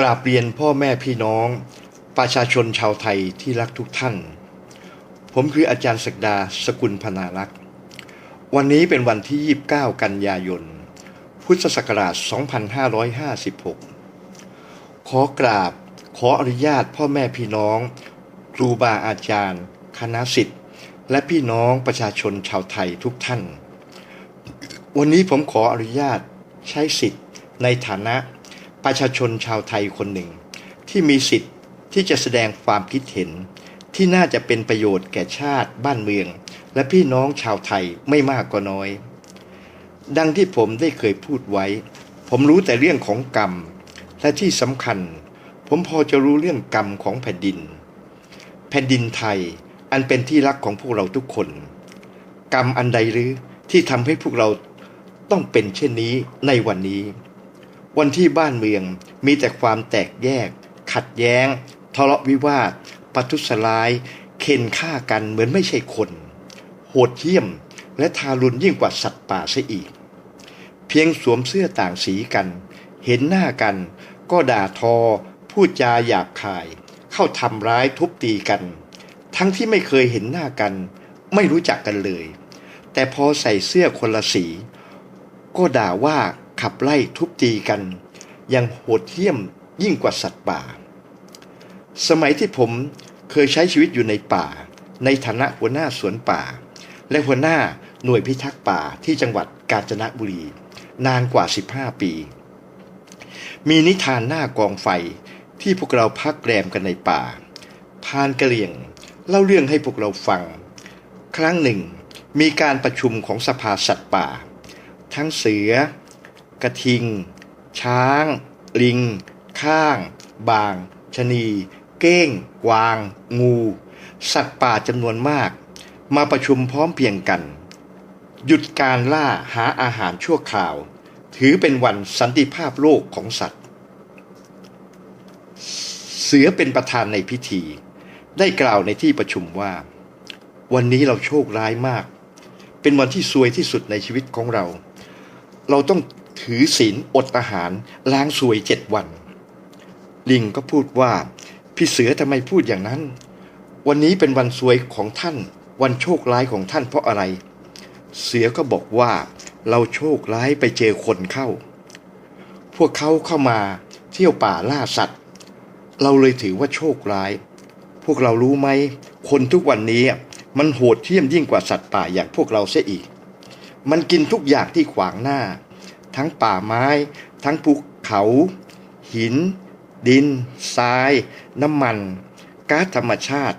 กราบเรียนพ่อแม่พี่น้อง ประชาชนชาวไทยที่รักทุกท่าน ผมคืออาจารย์ศักดาสกุลพนารักษ์ วันนี้เป็นวันที่ 29 กันยายน พุทธศักราช 2556 ขอกราบขออนุญาตพ่อแม่พี่น้อง ครูบาอาจารย์ คณะสิทธิ์ และพี่น้องประชาชนชาวไทยทุกท่าน วันนี้ผมขออนุญาตใช้สิทธิ์ในฐานะ ประชาชนชาวไทยคนหนึ่ง ที่มีสิทธิ์ที่จะแสดงความคิดเห็น ที่น่าจะเป็นประโยชน์แก่ชาติบ้านเมือง และพี่น้องชาวไทยไม่มากก็น้อย ดังที่ผมได้เคยพูดไว้ ผมรู้แต่เรื่องของกรรม และที่สำคัญ ผมพอจะรู้เรื่องกรรมของแผ่นดิน แผ่นดินไทยอันเป็นที่รักของพวกเราทุกคน กรรมอันใดหรือที่ทำให้พวกเราต้องเป็นเช่นนี้ในวันนี้ วันที่บ้านเมืองมีแต่ความแตกแยก ขัดแย้ง ทะเลาะวิวาทปัทุสลาย เข็นฆ่ากันเหมือนไม่ใช่คน โหดเหี้ยมและทารุณยิ่งกว่าสัตว์ป่าซะอีก เพียงสวมเสื้อต่างสีกัน เห็นหน้ากัน ก็ด่าทอ พูดจาหยาบคาย เข้าทำร้ายทุบตีกัน ทั้งที่ไม่เคยเห็นหน้ากัน ไม่รู้จักกันเลย แต่พอใส่เสื้อคนละสี ก็ด่าว่าขับไล่ทุบ ตีกัน ยังโหดเหี้ยมยิ่งกว่าสัตว์ป่า สมัยที่ผมเคยใช้ชีวิตอยู่ในป่า ในฐานะหัวหน้าสวนป่า และหัวหน้าหน่วยพิทักษ์ป่าที่จังหวัดกาญจนบุรี นานกว่า 15 ปี มีนิทานหน้ากองไฟที่พวกเราพักแรมกันในป่า พานกระเหลี่ยงเล่าเรื่องให้พวกเราฟัง ครั้งหนึ่งมีการประชุมของสภาสัตว์ป่า ทั้งเสือ กระทิง ช้าง ลิง ข้าง บางชะนี เก้ง กวาง งู สัตว์ป่าจำนวนมาก มาประชุมพร้อมเพียงกัน หยุดการล่าหาอาหารชั่วคราว ถือเป็นวันสันติภาพโลกของสัตว์ เสือเป็นประธานในพิธี ได้กล่าวในที่ประชุมว่า วันนี้เราโชคร้ายมาก เป็นวันที่ซวยที่สุดในชีวิตของเราเราต้อง ถือศีลอดอาหารล้างสวยเจ็ดวัน ลิงก็พูดว่า พี่เสือทำไมพูดอย่างนั้น วันนี้เป็นวันซวยของท่าน วันโชคร้ายของท่านเพราะอะไร เสือก็บอกว่า เราโชคร้ายไปเจอคนเข้า พวกเขาเข้ามาเที่ยวป่าล่าสัตว์ เราเลยถือว่าโชคร้าย พวกเรารู้ไหม คนทุกวันนี้มันโหดเหี้ยมยิ่งกว่าสัตว์ป่าอย่างพวกเราเสียอีก มันกินทุกอย่างที่ขวางหน้า ทั้งป่าไม้ ทั้งภูเขา หิน ดิน ทราย น้ำมันก๊าซธรรมชาติ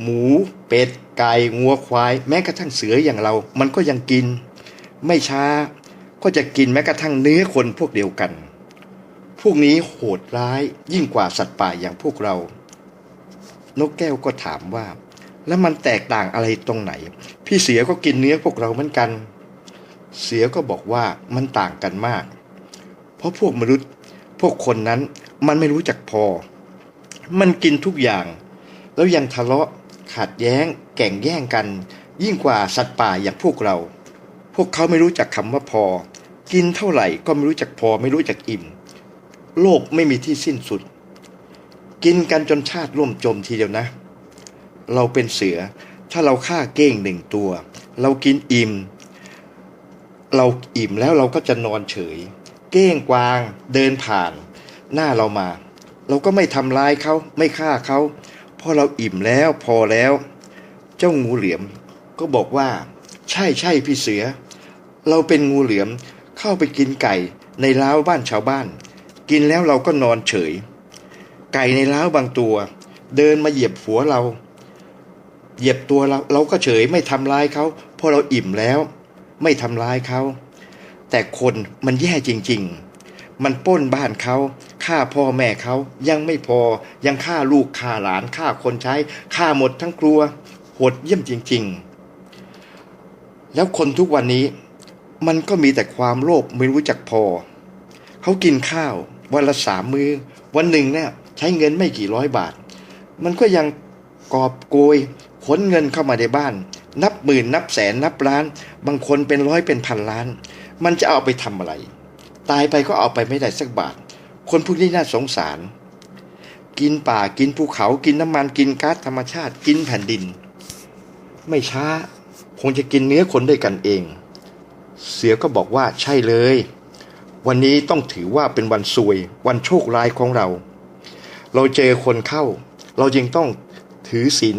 หมู เป็ด ไก่งัวควาย แม้กระทั่งเสืออย่างเรา มันก็ยังกิน ไม่ช้า ก็จะกินแม้กระทั่งเนื้อคนพวกเดียวกัน พวกนี้โหดร้ายยิ่งกว่าสัตว์ป่าอย่างพวกเรา นกแก้วก็ถามว่า แล้วมันแตกต่างอะไรตรงไหน พี่เสือก็กินเนื้อพวกเราเหมือนกัน เสือก็บอกว่ามันต่างกันมาก เพราะพวกมนุษย์พวกคนนั้นมันไม่รู้จักพอ มันกินทุกอย่าง แล้วยังทะเลาะขัดแย้ง แก่งแย่งกัน ยิ่งกว่าสัตว์ป่าอย่างพวกเรา พวกเขาไม่รู้จักคำว่าพอ กินเท่าไหร่ก็ไม่รู้จักพอไม่รู้จักอิ่ม โลกไม่มีที่สิ้นสุด กินกันจนชาติร่วมจมทีเดียวนะ เราเป็นเสือถ้าเราฆ่าเก้งหนึ่งตัว เรากินอิ่ม เราอิ่มแล้วเราก็จะนอนเฉย เก้งกวางเดินผ่าน หน้าเรามา เราก็ไม่ทำร้ายเขาไม่ฆ่าเขาเพราะเราอิ่มแล้วพอแล้ว เจ้างูเหลือมก็บอกว่า ใช่ใช่พี่เสือ เราเป็นงูเหลือมเข้าไปกินไก่ในล้าวบ้านชาวบ้าน กินแล้วเราก็นอนเฉย ไก่ในล้าวบางตัว เดินมาเหยียบหัวเรา เหยียบตัวเราเราก็เฉยไม่ทำร้ายเขาเพราะเราอิ่มแล้ว ไม่ทำร้ายเขา แต่คนมันแย่จริง ๆ มันป้นบ้านเขาฆ่าพ่อแม่เขายังไม่พอยังฆ่าลูกฆ่าหลานฆ่าคนใช้ฆ่าหมดทั้งครัวโหดเยี่ยมจริง ๆ แล้วคนทุกวันนี้ มันก็มีแต่ความโลภไม่รู้จักพอ เขากินข้าววันละสามมือ้อ วันหนึ่งเนี่ยใช้เงินไม่กี่ร้อยบาท มันก็ยังกอบโกยขนเงินเข้ามาในบ้าน นับหมื่นนับแสนนับล้าน บางคนเป็นร้อยเป็นพันล้าน มันจะเอาไปทำอะไร ตายไปก็เอาไปไม่ได้สักบาท คนพวกนี้น่าสงสาร กินป่ากินภูเขากินน้ำมันกินก๊าซธรรมชาติกินแผ่นดิน ไม่ช้า คงจะกินเนื้อคนด้วยกันเอง เสือก็บอกว่าใช่เลย วันนี้ต้องถือว่าเป็นวันซวย วันโชคร้ายของเรา เราเจอคนเข้า เราจึงต้องถือศีล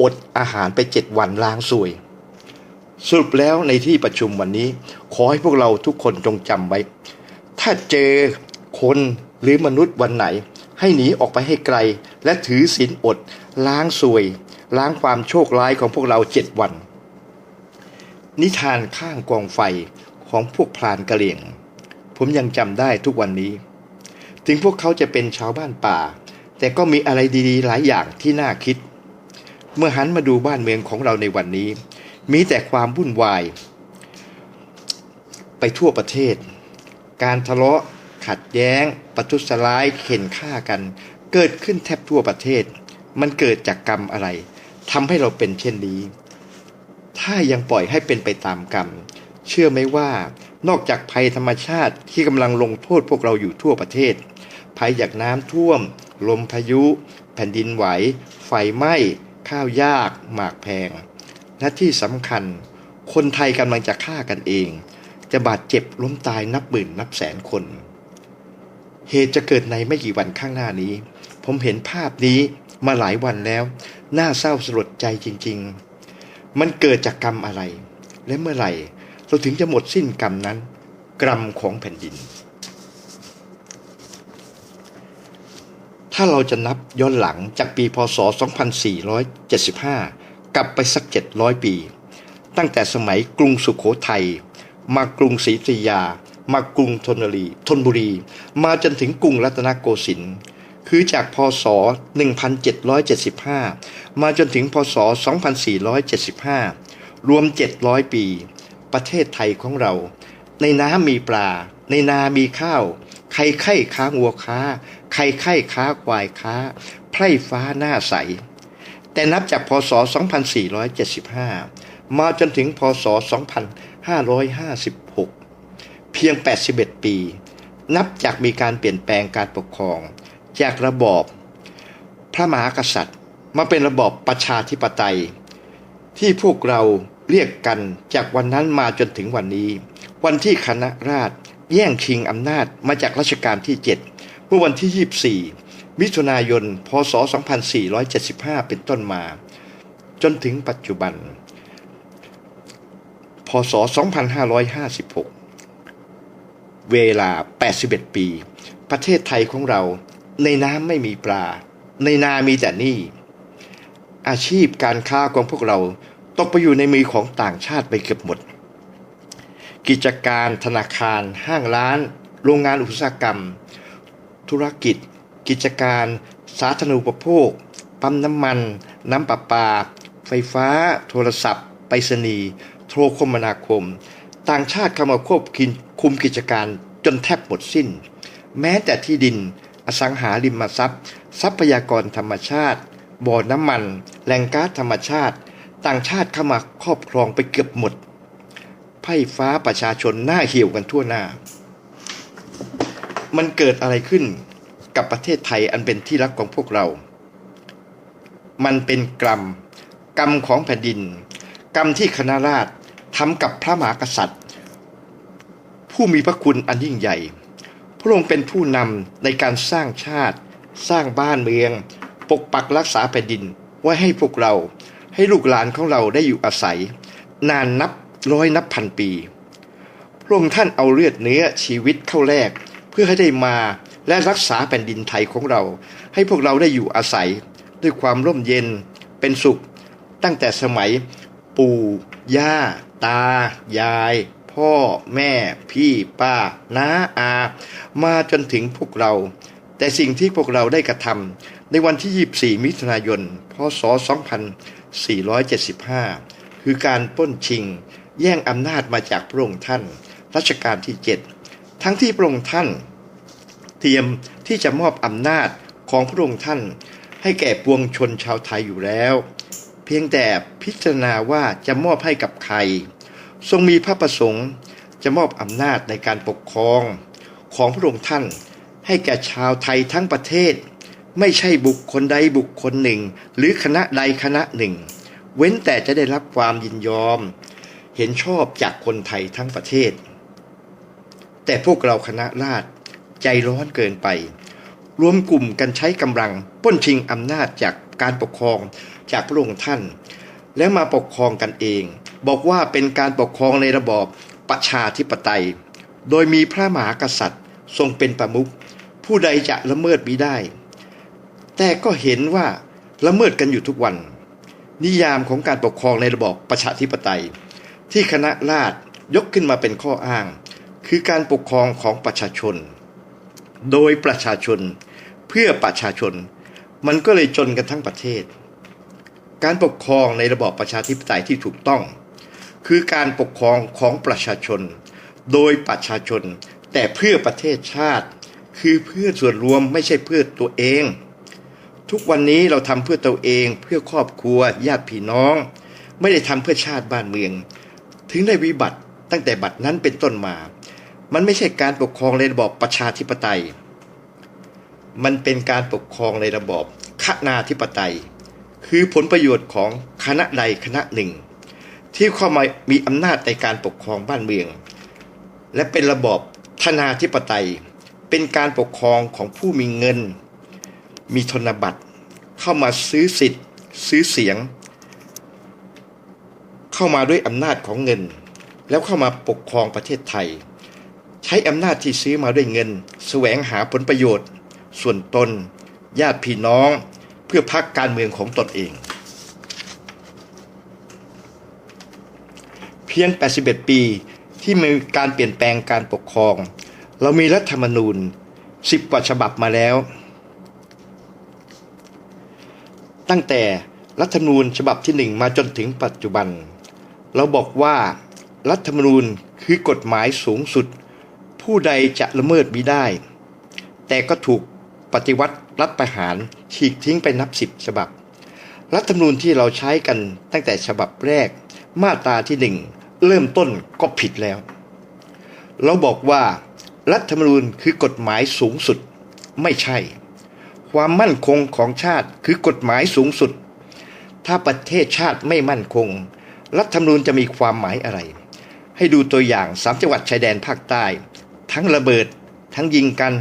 อดอาหารไปเจ็ดวันล้างซวย สรุปแล้วในที่ประชุมวันนี้ ขอให้พวกเราทุกคนจงจำไว้ ถ้าเจอคนหรือมนุษย์วันไหน ให้หนีออกไปให้ไกล และถือศีลอด ล้างซวย ล้างความโชคร้ายของพวกเราเจ็ดวัน นิทานข้างกองไฟของพวกพรานกะเหลี่ยง ผมยังจำได้ทุกวันนี้ ถึงพวกเขาจะเป็นชาวบ้านป่า แต่ก็มีอะไรดีๆ หลายอย่างที่น่าคิด เมื่อหันมาดูบ้านเมืองของเราในวันนี้ มีแต่ความวุ่นวาย ไปทั่วประเทศ การทะเลาะขัดแย้งประทุษร้ายเข็นฆ่ากัน เกิดขึ้นแทบทั่วประเทศ มันเกิดจากกรรมอะไรทำให้เราเป็นเช่นนี้ ถ้ายังปล่อยให้เป็นไปตามกรรม เชื่อไหมว่านอกจากภัยธรรมชาติที่กำลังลงโทษพวกเราอยู่ทั่วประเทศ ภัยจากน้ำท่วม ลมพายุ แผ่นดินไหว ไฟไหม้ ข้าวยากหมากแพงและที่สำคัญ คนไทยกำลังจะฆ่ากันเอง จะบาดเจ็บล้มตายนับหมื่นนับแสนคน เหตุจะเกิดในไม่กี่วันข้างหน้านี้ ผมเห็นภาพนี้มาหลายวันแล้ว น่าเศร้าสลดใจจริง ๆ มันเกิดจากกรรมอะไร และเมื่อไหร่ เราถึงจะหมดสิ้นกรรมนั้น กรรมของแผ่นดิน ถ้าเราจะนับย้อนหลังจากปีพศ 2475 กลับไปสัก 700 ปี ตั้งแต่สมัยกรุงสุขโขทัย มากรุงศรีอยุธยา มากรุงธนรีธนบุรี มาจนถึงกรุงรัตนโกสินทร์คือจากพศ 1775 มาจนถึงพศ 2475 รวม 700 ปี ประเทศไทยของเรา ในน้ำมีปลา ในนามีข้าว ใครไข่ค้างัวค้า ใครไข่ค้าควายค้า ไพร่ฟ้าหน้าใส แต่นับจากพศ 2475 มาจนถึงพศ 2556 เพียง 81 ปี นับจากมีการเปลี่ยนแปลงการปกครอง จากระบอบพระมหากษัตริย์ มาเป็นระบอบประชาธิปไตย ที่พวกเราเรียกกันจากวันนั้นมาจนถึงวันนี้ วันที่คณะราษฎรแย่งชิงอำนาจมาจากรัชกาลที่ 7 เมื่อวันที่ 24 มิถุนายน พศ 2475 เป็นต้นมา จนถึงปัจจุบัน พศ 2556 เวลา 81 ปี ประเทศไทยของเรา ในน้ำไม่มีปลา ในนามีแต่หนี้อาชีพการค้าของพวกเราตกไปอยู่ในมือของต่างชาติไปเกือบหมด กิจการธนาคาร ห้างร้าน โรงงานอุตสาหกรรม ธุรกิจ กิจการ สาธารณูปโภค ปั๊มน้ำมัน น้ำประปา ไฟฟ้า โทรศัพท์ ไปรษณีย์ โทรคมนาคม ต่างชาติเข้ามาควบคุมกิจการจนแทบหมดสิ้น แม้แต่ที่ดิน อสังหาริมทรัพย์ ทรัพยากรธรรมชาติ บ่อน้ำมัน แหล่งก๊าซธรรมชาติ ต่างชาติเข้ามาครอบครองไปเกือบหมดไพ่ฟ้าประชาชนหน้าเหี่ยวกันทั่วหน้า มันเกิดอะไรขึ้นกับประเทศไทยอันเป็นที่รักของพวกเรา มันเป็นกรรม กรรมของแผ่นดิน กรรมที่คณะราษฎรทำกับพระมหากษัตริย์ ผู้มีพระคุณอันยิ่งใหญ่ พระองค์เป็นผู้นำในการสร้างชาติ สร้างบ้านเมือง ปกปักรักษาแผ่นดินไว้ให้พวกเรา ให้ลูกหลานของเราได้อยู่อาศัย นานนับร้อยนับพันปี พระองค์ท่านเอาเลือดเนื้อชีวิตเข้าแลก เพื่อให้ได้มาและรักษาแผ่นดินไทยของเรา ให้พวกเราได้อยู่อาศัย ด้วยความร่มเย็นเป็นสุข ตั้งแต่สมัย ปู่ย่า ตา ยาย พ่อแม่ พี่ป้าน้าอา มาจนถึงพวกเรา แต่สิ่งที่พวกเราได้กระทำในวันที่ 24 มิถุนายน พศ 2475 คือการป้นชิง แย่งอำนาจมาจากพระองค์ท่าน รัชกาลที่ 7 ทั้งที่พระองค์ท่าน เตรียมที่จะมอบอำนาจของพระองค์ท่าน ให้แก่ปวงชนชาวไทยอยู่แล้ว เพียงแต่พิจารณาว่าจะมอบให้กับใคร ทรงมีพระประสงค์จะมอบอำนาจในการปกครองของพระองค์ท่านใให้แก่ชาวไทยทั้งประเทศ ไม่ใช่บุคคลใดบุคคลหนึ่ง หรือคณะใดคณะหนึ่ง เว้นแต่จะได้รับความยินยอม เห็นชอบจากคนไทยทั้งประเทศ แต่พวกเราคณะราษฎรใจร้อนเกินไป รวมกลุ่มกันใช้กำลังป้นชิงอำนาจจากการปกครองจากพระองค์ท่าน แล้วมาปกครองกันเอง บอกว่าเป็นการปกครองในระบอบประชาธิปไตย โดยมีพระมหากษัตริย์ทรงเป็นประมุขผู้ใดจะละเมิดมิได้ แต่ก็เห็นว่าละเมิดกันอยู่ทุกวัน นิยามของการปกครองในระบอบประชาธิปไตย ที่คณะราษฎรยกขึ้นมาเป็นข้ออ้าง คือการปกครองของประชาชน โดยประชาชนเพื่อประชาชน มันก็เลยจนกันทั้งประเทศ การปกครองในระบอบประชาธิปไตยที่ถูกต้อง คือการปกครองของประชาชน โดยประชาชน แต่เพื่อประเทศชาติ คือเพื่อส่วนรวมไม่ใช่เพื่อตัวเอง ทุกวันนี้เราทำเพื่อตัวเองเพื่อครอบครัวญาติพี่น้อง ไม่ได้ทำเพื่อชาติบ้านเมือง ถึงได้วิบัติตั้งแต่บัดนั้นเป็นต้นมา มันไม่ใช่การปกครองในระบอบประชาธิปไตย มันเป็นการปกครองในระบอบคณาธิปไตย คือผลประโยชน์ของคณะใดคณะหนึ่ง ที่เข้ามามีอำนาจในการปกครองบ้านเมือง และเป็นระบอบธนาธิปไตย เป็นการปกครองของผู้มีเงิน มีธนบัตร เข้ามาซื้อสิทธิ์ ซื้อเสียง เข้ามาด้วยอำนาจของเงิน แล้วเข้ามาปกครองประเทศไทย ใช้อำนาจที่ซื้อมาด้วยเงิน แสวงหาผลประโยชน์ ส่วนตน ญาติพี่น้อง เพื่อพักการเมืองของตนเอง เพียง 81 ปีที่มีการเปลี่ยนแปลงการปกครอง เรามีรัฐธรรมนูญ 10 กว่าฉบับมาแล้ว ตั้งแต่รัฐธรรมนูญฉบับที่1มาจนถึงปัจจุบัน เราบอกว่ารัฐธรรมนูญคือกฎหมายสูงสุด ผู้ใดจะละเมิดมิได้ แต่ก็ถูกปฏิวัติรัฐประหารฉีกทิ้งไปนับสิบฉบับ รัฐธรรมนูญที่เราใช้กันตั้งแต่ฉบับแรก มาตราที่หนึ่งเริ่มต้นก็ผิดแล้ว เราบอกว่ารัฐธรรมนูญคือกฎหมายสูงสุดไม่ใช่ ความมั่นคงของชาติคือกฎหมายสูงสุด ถ้าประเทศชาติไม่มั่นคง รัฐธรรมนูญจะมีความหมายอะไร ให้ดูตัวอย่างสามจังหวัดชายแดนภาคใต้ ทั้งระเบิด ทั้งยิงกัน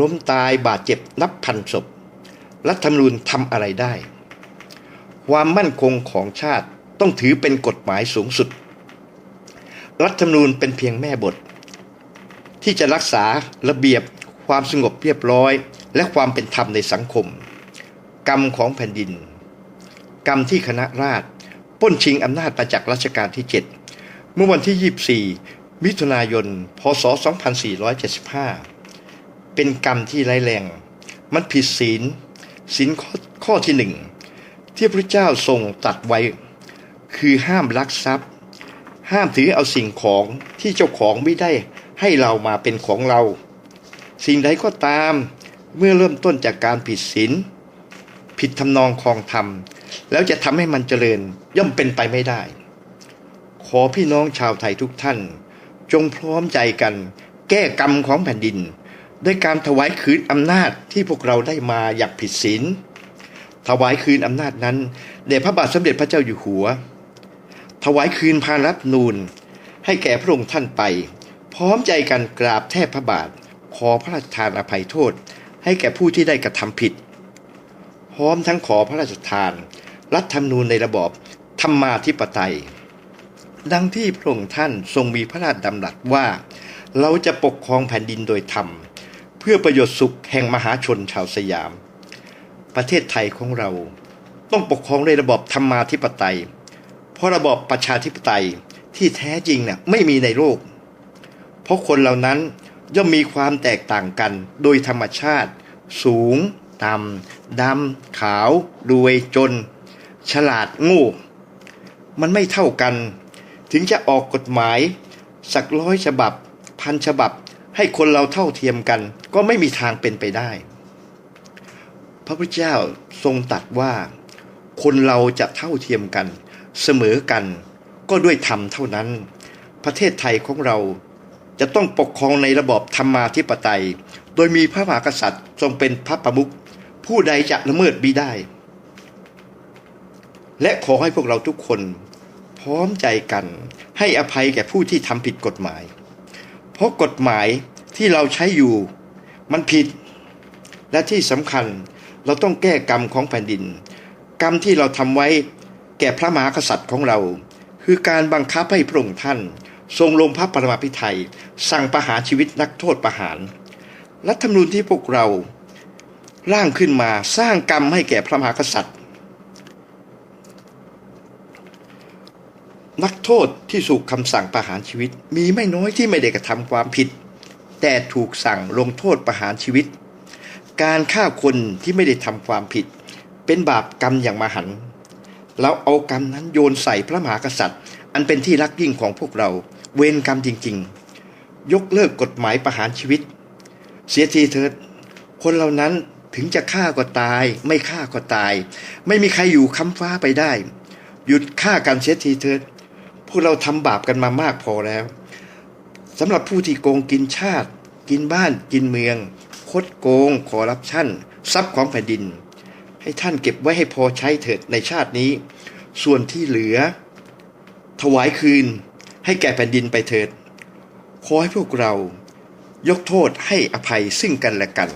ล้มตายบาดเจ็บนับพันศพ รัฐธรรมนูญทำอะไรได้ ความมั่นคงของชาติต้องถือเป็นกฎหมายสูงสุด รัฐธรรมนูญเป็นเพียงแม่บท ที่จะรักษาระเบียบความสงบเรียบร้อย และความเป็นธรรมในสังคม กรรมของแผ่นดิน กรรมที่คณะราษฎรป้นชิงอำนาจมาจากรัชกาลที่ 7 เมื่อวันที่ 24 มิถุนายน พศ 2475 เป็นกรรมที่ร้ายแรง มันผิดศีล ศีลข้อข้อที่หนึ่งที่พระเจ้าทรงตัดไว้ คือห้ามลักทรัพย์ ห้ามถือเอาสิ่งของที่เจ้าของไม่ได้ให้เรามาเป็นของเรา สิ่งใดก็ตามเมื่อเริ่มต้นจากการผิดศีลผิดทำนองคลองธรรม แล้วจะทำให้มันเจริญย่อมเป็นไปไม่ได้ ขอพี่น้องชาวไทยทุกท่าน จงพร้อมใจกัน แก้กรรมของแผ่นดิน ด้วยการถวายคืนอำนาจที่พวกเราได้มาอย่างผิดศีลถวายคืนอำนาจนั้นแด่พระบาทสมเด็จพระเจ้าอยู่หัว ถวายคืนพารัฐนูนให้แก่พระองค์ท่านไป พร้อมใจกันกราบแทบพระบาท ขอพระราชทานอภัยโทษ ให้แก่ผู้ที่ได้กระทำผิด พร้อมทั้งขอพระราชทาน รัฐธรรมนูญในระบอบธรรมาธิปไตย ดังที่พระองค์ท่านทรงมีพระราชดำรัสว่า เราจะปกครองแผ่นดินโดยธรรม เพื่อประโยชน์สุขแห่งมหาชนชาวสยาม ประเทศไทยของเราต้องปกครองในระบอบธรรมาธิปไตย เพราะระบอบประชาธิปไตยที่แท้จริงเนี่ยไม่มีในโลก เพราะคนเหล่านั้นย่อมมีความแตกต่างกันโดยธรรมชาติ สูง ต่ำ ดำ ขาว รวยจน ฉลาดโงูมันไม่เท่ากัน ถึงจะออกกฎหมาย สักร้อยฉบับ พันฉบับ ให้คนเราเท่าเทียมกัน ก็ไม่มีทางเป็นไปได้ พระพุทธเจ้าทรงตรัสว่า คนเราจะเท่าเทียมกัน เสมอกัน ก็ด้วยธรรมเท่านั้น ประเทศไทยของเราจะต้องปกครองในระบอบธรรมาธิปไตย โดยมีพระมหากษัตริย์ทรงเป็นพระประมุขผู้ใดจะละเมิดบิได้ และขอให้พวกเราทุกคน ร้อมใจกัน ให้อภัยแก่ผู้ที่ทำผิดกฎหมาย เพราะกฎหมายที่เราใช้อยู่ มันผิด และที่สำคัญเราต้องแก้กรรมของแผ่นดิน กรรมที่เราทำไว้แก่พระมหากษัตริย์ของเรา คือการบังคับให้พระองค์ท่าน ทรงลงพระปรมาภิไธยสั่งประหารชีวิตนักโทษประหาร รัฐธรรมนูญที่พวกเราร่างขึ้นมาสร้างกรรมให้แก่พระมหากษัตริย์ นักโทษที่ถูกคำสั่งประหารชีวิต มีไม่น้อยที่ไม่ได้กระทำความผิด แต่ถูกสั่งลงโทษประหารชีวิต การฆ่าคนที่ไม่ได้ทำความผิด เป็นบาปกรรมอย่างมหันต์เราเอากรรมนั้นโยนใส่พระมหากษัตริย์ อันเป็นที่รักยิ่งของพวกเรา เวรกรรมจริง ๆ ยกเลิกกฎหมายประหารชีวิต เสียทีเถิดคนเหล่านั้นถึงจะฆ่าก็ตาย ไม่ฆ่าก็ตาย ไม่มีใครอยู่ค้ำฟ้าไปได้ หยุดฆ่ากันเสียทีเถิด วกเราทำบาปกันมามากพอแล้วสำหรับผู้ที่โกงกินชาติ กินบ้านกินเมือง คดโกงคอร์รัปชันทรัพย์ของแผ่นดิน ให้ท่านเก็บไว้ให้พอใช้เถิดในชาตินี้ ส่วนที่เหลือ ถวายคืนให้แก่แผ่นดินไปเถิด ขอให้พวกเรายกโทษให้อภัยซึ่งกันและกัน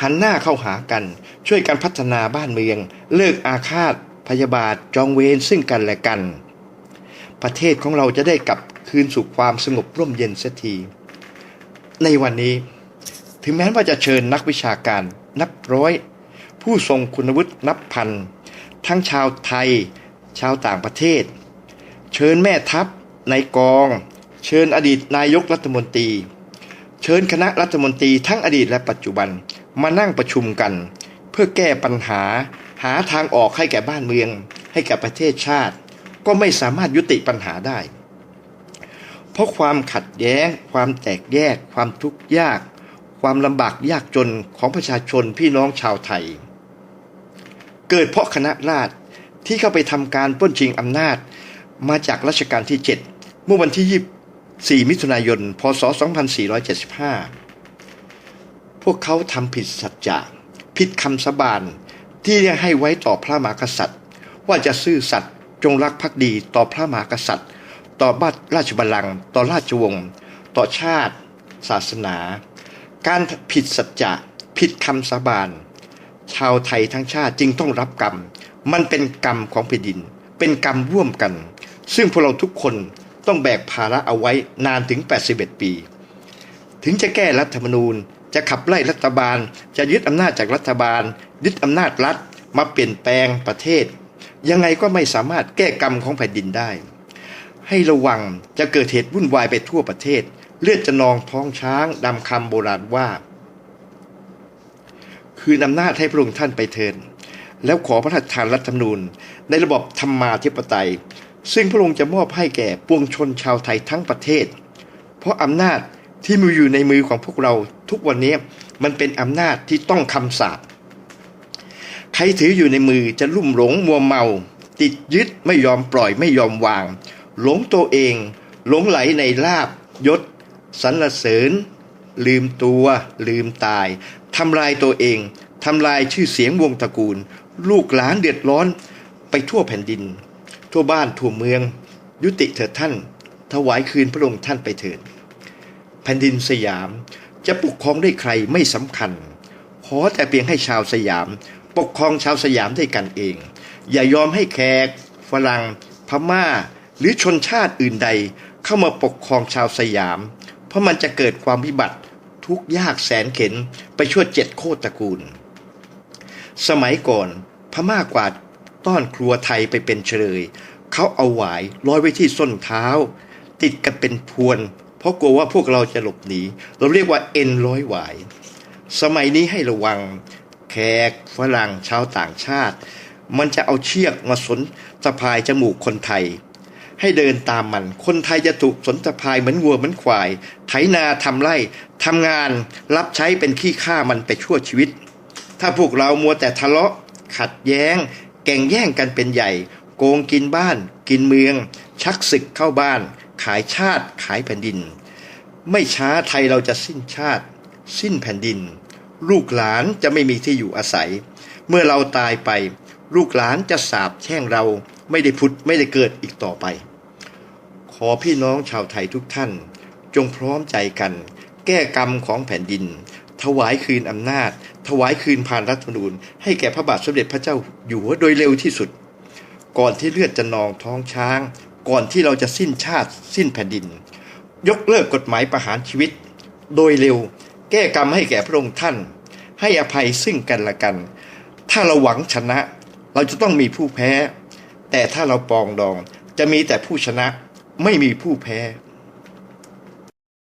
หันหน้าเข้าหากันช่วยกันพัฒนาบ้านเมือง เลิกอาฆาต พยาบาทจองเวรซึ่งกันและกัน ประเทศของเราจะได้กลับคืนสู่ความสงบร่มเย็นเสียที ในวันนี้ ถึงแม้ว่าจะเชิญนักวิชาการนับร้อย ผู้ทรงคุณวุฒินับพัน ทั้งชาวไทย ชาวต่างประเทศ เชิญแม่ทัพในกอง เชิญอดีตนายกรัฐมนตรี เชิญคณะรัฐมนตรีทั้งอดีตและปัจจุบันมานั่งประชุมกัน เพื่อแก้ปัญหา หาทางออกให้แก่บ้านเมือง ให้แก่ประเทศชาติ ก็ไม่สามารถยุติปัญหาได้ เพราะความขัดแย้ง ความแตกแยก ความทุกข์ยาก ความลำบากยากจนของประชาชนพี่น้องชาวไทย เกิดเพราะคณะราษฎรที่เข้าไปทำการปล้นชิงอำนาจมาจากรัชกาลที่ 7 เมื่อวันที่ 24 มิถุนายน พศ 2475 พวกเขาทำผิดสัจจะผิดคำสาบาน ที่ได้ให้ไว้ต่อพระมหากษัตริย์ ว่าจะซื่อสัตย์จงรักภักดีต่อพระมหากษัตริย์ ต่อบ้านราชบัลลังก์ต่อราชวงศ์ต่อชาติ ศาสนา การผิดสัจจะผิดคำสาบาน ชาวไทยทั้งชาติจึงต้องรับกรรม มันเป็นกรรมของแผ่นดิน เป็นกรรมร่วมกัน ซึ่งพวกเราทุกคนต้องแบกภาระเอาไว้นานถึง 81 ปี ถึงจะแก้รัฐธรรมนูญ จะขับไล่รัฐบาล จะยึดอำนาจจากรัฐบาล ยึดอำนาจรัฐ มาเปลี่ยนแปลงประเทศ ยังไงก็ไม่สามารถแก้กรรมของแผ่นดินได้ ให้ระวังจะเกิดเหตุวุ่นวายไปทั่วประเทศ เลือดจะนองท้องช้างดำคำโบราณว่า คืนอำนาจให้พระองค์ท่านไปเทินแล้วขอพระราชทานรัฐธรรมนูญ ในระบบธรรมาธิปไตย ซึ่งพระองค์จะมอบให้แก่ปวงชนชาวไทยทั้งประเทศ เพราะอำนาจ ที่มีอยู่ในมือของพวกเราทุกวันนี้มันเป็นอำนาจที่ต้องคำสาปใครถืออยู่ในมือจะลุ่มหลงมัวเมา ติดยึดไม่ยอมปล่อยไม่ยอมวาง หลงตัวเอง หลงไหลในลาบยศสรรเสริญ ลืมตัวลืมตายทำลายตัวเองทำลายชื่อเสียงวงตระกูล ลูกหลานเดือดร้อนไปทั่วแผ่นดิน ทั่วบ้านทั่วเมือง ยุติเถิดท่าน ถวายคืนพระองค์ท่านไปเถิด แผ่นดินสยาม จะปกครองได้ใครไม่สำคัญ ขอแต่เพียงให้ชาวสยาม ปกครองชาวสยามด้วยกันเอง อย่ายอมให้แขกฝรั่งพม่า หรือชนชาติอื่นใดเข้ามาปกครองชาวสยาม เพราะมันจะเกิดความวิบัติทุกยากแสนเข็นไปชั่วเจ็ดโคตรตระกูล สมัยก่อนพม่ากวาดต้อนครัวไทยไปเป็นเฉลย เขาเอาหวายร้อยไว้ที่ส้นเท้า ติดกันเป็นพวน เพราะกลัวว่าพวกเราจะหลบหนี เราเรียกว่าเอ็นร้อยหวาย สมัยนี้ให้ระวังแขกฝรั่งชาวต่างชาติ มันจะเอาเชือกมาสนสะพายจมูกคนไทย ให้เดินตามมัน คนไทยจะถูกสนสะพายเหมือนวัวเหมือนควาย ไถนาทำไร่ทำงานรับใช้เป็นขี้ข้ามันไปชั่วชีวิต ถ้าพวกเรามัวแต่ทะเลาะ ขัดแย้ง แก่งแย่งกันเป็นใหญ่ โกงกินบ้าน กินเมือง ชักศึกเข้าบ้าน ขายชาติขายแผ่นดิน ไม่ช้าไทยเราจะสิ้นชาติ สิ้นแผ่นดิน ลูกหลานจะไม่มีที่อยู่อาศัย เมื่อเราตายไป ลูกหลานจะสาบแช่งเราไม่ได้พุทธไม่ได้เกิดอีกต่อไป ขอพี่น้องชาวไทยทุกท่าน จงพร้อมใจกัน แก้กรรมของแผ่นดิน ถวายคืนอำนาจ ถวายคืนผ่านรัฐธรรมนูญ ให้แก่พระบาทสมเด็จพระเจ้าอยู่หัวโดยเร็วที่สุด ก่อนที่เลือดจะนองท้องช้าง ก่อนที่เราจะสิ้นชาติสิ้นแผ่นดิน ยกเลิกกฎหมายประหารชีวิต โดยเร็วแก้กรรมให้แก่พระองค์ท่าน ให้อภัยซึ่งกันและกัน ถ้าเราหวังชนะ เราจะต้องมีผู้แพ้ แต่ถ้าเราปองดองจะมีแต่ผู้ชนะไม่มีผู้แพ้